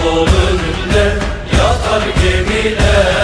Sivastopol önünde yatar gemiler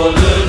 olur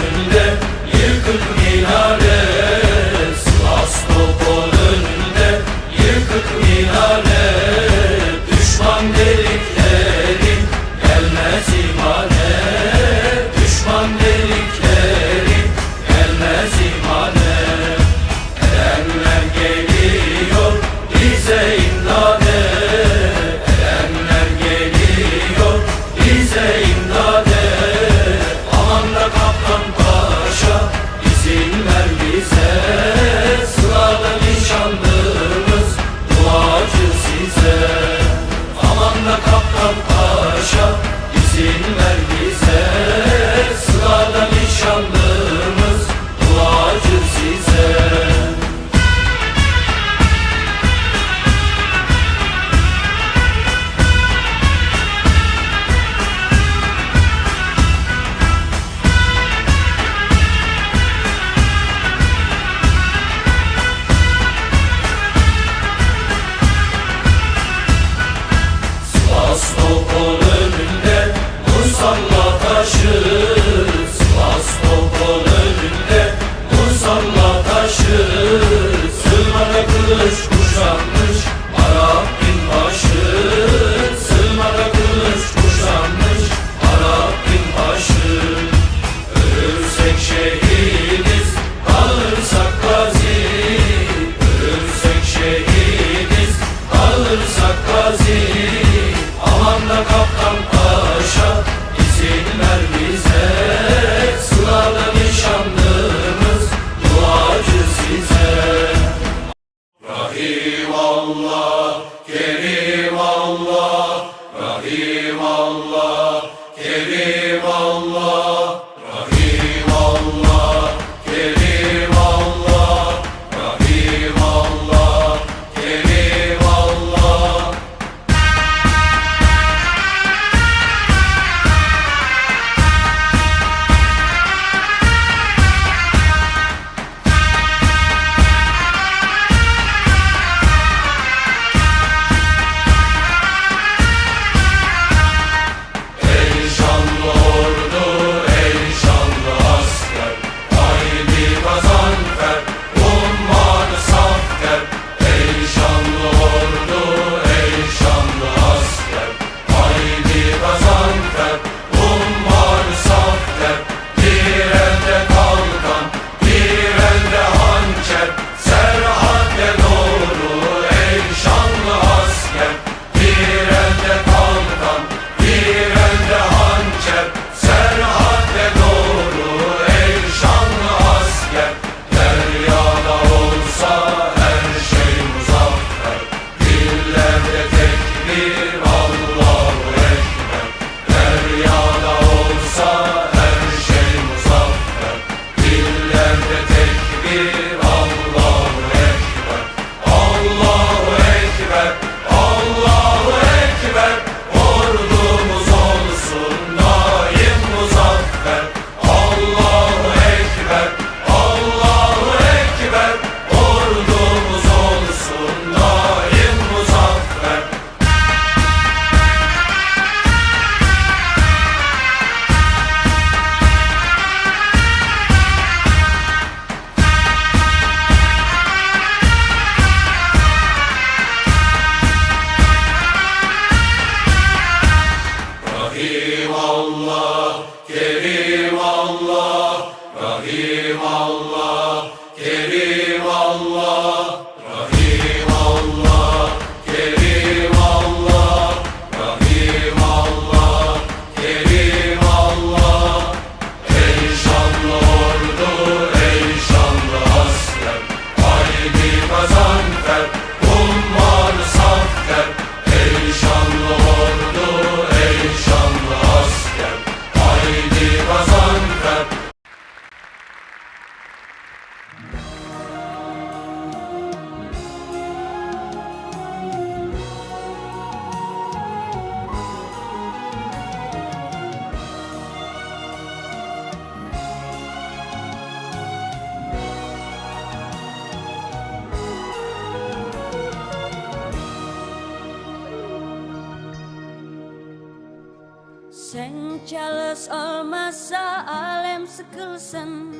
Çalış olmasa alem sıkılsın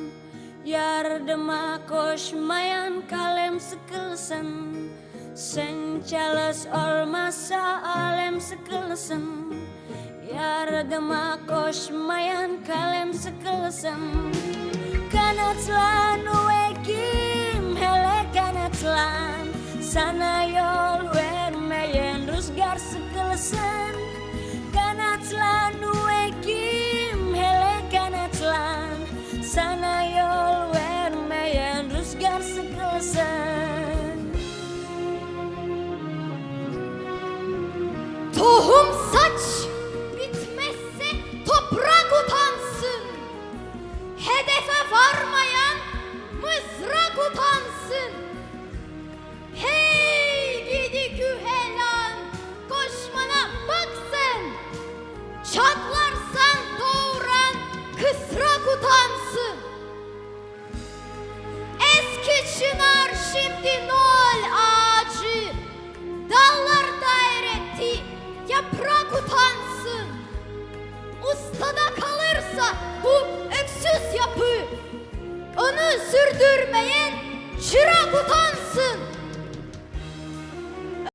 Yardıma koşmayan kalem sıkılsın Sen çalış olmasa alem sıkılsın Yardıma koşmayan kalem sıkılsın Kanatlan uekim hele kanatlan Sana yol vermeyen rüzgar sıkılsın Sana yol vermeyen rüzgar sıkılsın